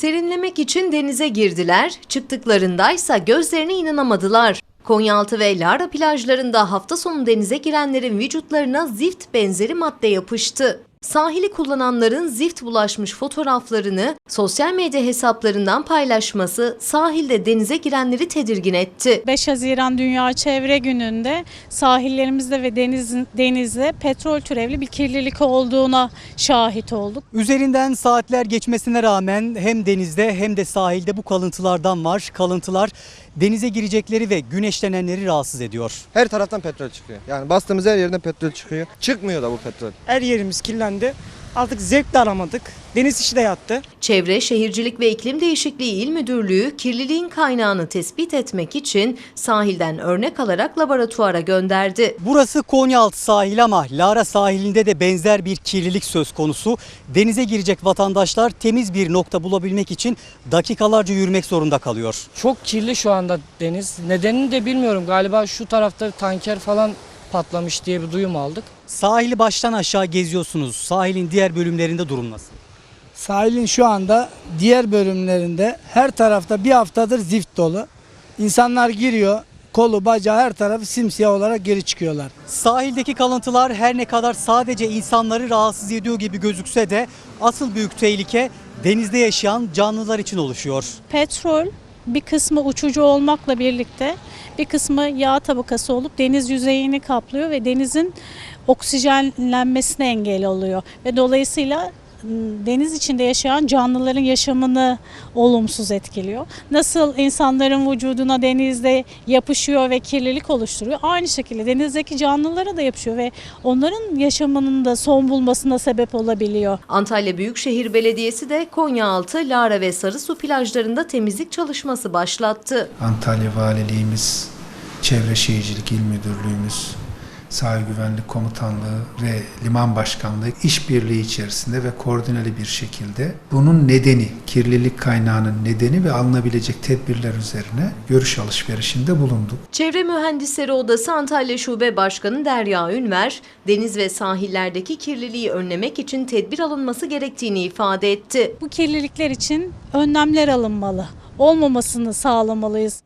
Serinlemek için denize girdiler, çıktıklarındaysa gözlerine inanamadılar. Konyaaltı ve Lara plajlarında hafta sonu denize girenlerin vücutlarına zift benzeri madde yapıştı. Sahili kullananların zift bulaşmış fotoğraflarını sosyal medya hesaplarından paylaşması sahilde denize girenleri tedirgin etti. 5 Haziran Dünya Çevre Günü'nde sahillerimizde ve deniz, denizde petrol türevli bir kirlilik olduğuna şahit olduk. Üzerinden saatler geçmesine rağmen hem denizde hem de sahilde bu kalıntılardan var. Kalıntılar denize girecekleri ve güneşlenenleri rahatsız ediyor. Her taraftan petrol çıkıyor. Yani bastığımız her yerden petrol çıkıyor. Çıkmıyor da bu petrol. Her yerimiz kirlendi. Artık zevk de aramadık. Deniz işi de yattı. Çevre, Şehircilik ve İklim Değişikliği İl Müdürlüğü kirliliğin kaynağını tespit etmek için sahilden örnek alarak laboratuvara gönderdi. Burası Konyaaltı sahil ama Lara sahilinde de benzer bir kirlilik söz konusu. Denize girecek vatandaşlar temiz bir nokta bulabilmek için dakikalarca yürümek zorunda kalıyor. Çok kirli şu anda deniz. Nedenini de bilmiyorum. Galiba şu tarafta tanker falan patlamış diye bir duyum aldık. Sahili baştan aşağı geziyorsunuz. Sahilin diğer bölümlerinde durum nasıl? Sahilin şu anda diğer bölümlerinde her tarafta bir haftadır zift dolu. İnsanlar giriyor, kolu, bacağı her tarafı simsiyah olarak geri çıkıyorlar. Sahildeki kalıntılar her ne kadar sadece insanları rahatsız ediyor gibi gözükse de asıl büyük tehlike denizde yaşayan canlılar için oluşuyor. Petrol bir kısmı uçucu olmakla birlikte bir kısmı yağ tabakası olup deniz yüzeyini kaplıyor ve denizin oksijenlenmesine engel oluyor. Ve dolayısıyla deniz içinde yaşayan canlıların yaşamını olumsuz etkiliyor. Nasıl insanların vücuduna denizde yapışıyor ve kirlilik oluşturuyor. Aynı şekilde denizdeki canlılara da yapışıyor ve onların yaşamının da son bulmasına sebep olabiliyor. Antalya Büyükşehir Belediyesi de Konyaaltı, Lara ve Sarısu plajlarında temizlik çalışması başlattı. Antalya Valiliğimiz, Çevre Şehircilik İl Müdürlüğümüz, Sahil Güvenlik Komutanlığı ve Liman Başkanlığı işbirliği içerisinde ve koordineli bir şekilde bunun nedeni, kirlilik kaynağının nedeni ve alınabilecek tedbirler üzerine görüş alışverişinde bulunduk. Çevre Mühendisleri Odası Antalya Şube Başkanı Derya Ünver, deniz ve sahillerdeki kirliliği önlemek için tedbir alınması gerektiğini ifade etti. Bu kirlilikler için önlemler alınmalı. Olmamasını sağlamalıyız.